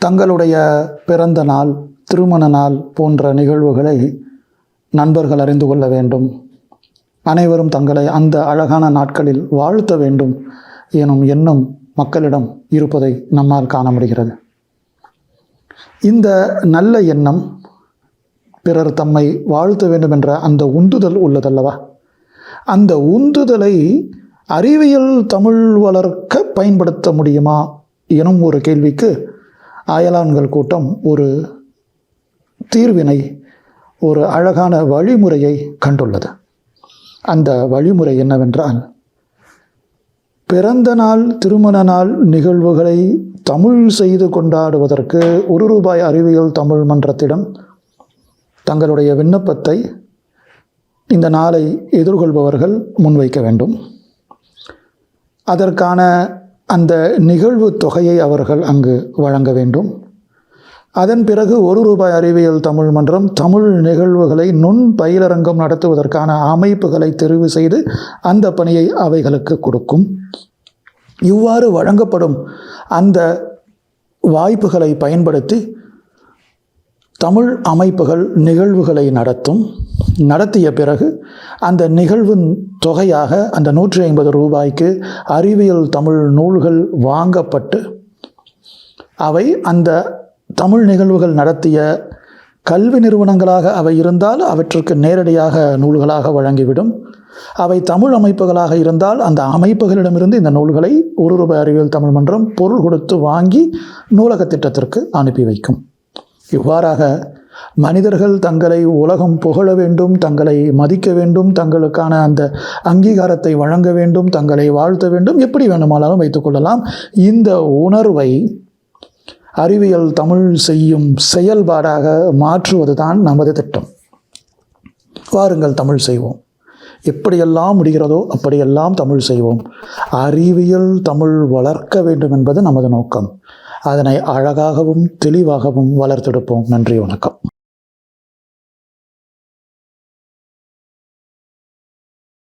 தங்களுடைய பிறந்த நாள் திருமண நாள் போன்ற நிகழ்வுகளை நண்பர்கள் அறிந்து கொள்ள வேண்டும். அனைவரும் தங்களை அந்த அழகான நாட்களில் வாழ்த்த வேண்டும் எனும் எண்ணம் மக்களிடம் இருப்பதை நம்மால் காண முடிகிறது. இந்த நல்ல எண்ணம் பிறர் தம்மை வாழ்த்த வேண்டும் என்ற அந்த உந்துதல் உள்ளதல்லவா? அந்த உந்துதலை அறிவியல் தமிழ் வளர்க்க பயன்படுத்த முடியுமா எனும் ஒரு கேள்விக்கு அயலான்கள் கூட்டம் ஒரு தீர்வினை ஒரு அழகான வழிமுறையை கண்டுள்ளது. அந்த வழிமுறை என்னவென்றால் பிறந்த நாள் திருமண நாள் நிகழ்வுகளை தமிழ் செய்து கொண்டாடுவதற்கு ஒரு ரூபாய் அறிவியல் தமிழ் மன்றத்திடம் தங்களுடைய விண்ணப்பத்தை இந்த நாளை எதிர்கொள்பவர்கள் முன்வைக்க வேண்டும். அதற்கான அந்த நிகழ்வு தொகையை அவர்கள் அங்கு வழங்க வேண்டும். அதன் பிறகு ஒரு ரூபாய் அறிவியல் தமிழ் மன்றம் தமிழ் நிகழ்வுகளை நுண் பயிலரங்கம் நடத்துவதற்கான அமைப்புகளை தெரிவு செய்து அந்த பணியை அவைகளுக்கு கொடுக்கும். இவ்வாறு வழங்கப்படும் அந்த வாய்ப்புகளை பயன்படுத்தி தமிழ் அமைப்புகள் நிகழ்வுகளை நடத்தும். நடத்திய பிறகு அந்த நிகழ்வின் தொகையாக அந்த நூற்றி ஐம்பது ரூபாய்க்கு அறிவியல் தமிழ் நூல்கள் வாங்கப்பட்டு அவை அந்த தமிழ் நிகழ்வுகள் நடத்திய கல்வி நிறுவனங்களாக அவை இருந்தால் அவற்றுக்கு நேரடியாக நூல்களாக வழங்கிவிடும். அவை தமிழ் அமைப்புகளாக இருந்தால் அந்த அமைப்புகளிடமிருந்து இந்த நூல்களை ஒரு ரூபாய் அறிவியல் தமிழ் மன்றம் பொருள் கொடுத்து வாங்கி நூலக திட்டத்திற்கு அனுப்பி வைக்கும். இவ்வாறாக மனிதர்கள் தங்களை உலகம் புகழ வேண்டும் தங்களை மதிக்க வேண்டும் தங்களுக்கான அந்த அங்கீகாரத்தை வழங்க வேண்டும் தங்களை வாழ்த்த வேண்டும். எப்படி வேண்டுமானாலும் வைத்துக்கொள்ளலாம் இந்த உணர்வை அறிவியல் தமிழ் செய்யும் செயல்பாடாக மாற்றுவது தான் நமது திட்டம். வாருங்கள் தமிழ் செய்வோம். எப்படியெல்லாம் முடிகிறதோ அப்படியெல்லாம் தமிழ் செய்வோம். அறிவியல் தமிழ் வளர்க்க வேண்டும் என்பது நமது நோக்கம். அதனை அழகாகவும் தெளிவாகவும் வளர்த்தெடுப்போம். நன்றி வணக்கம்.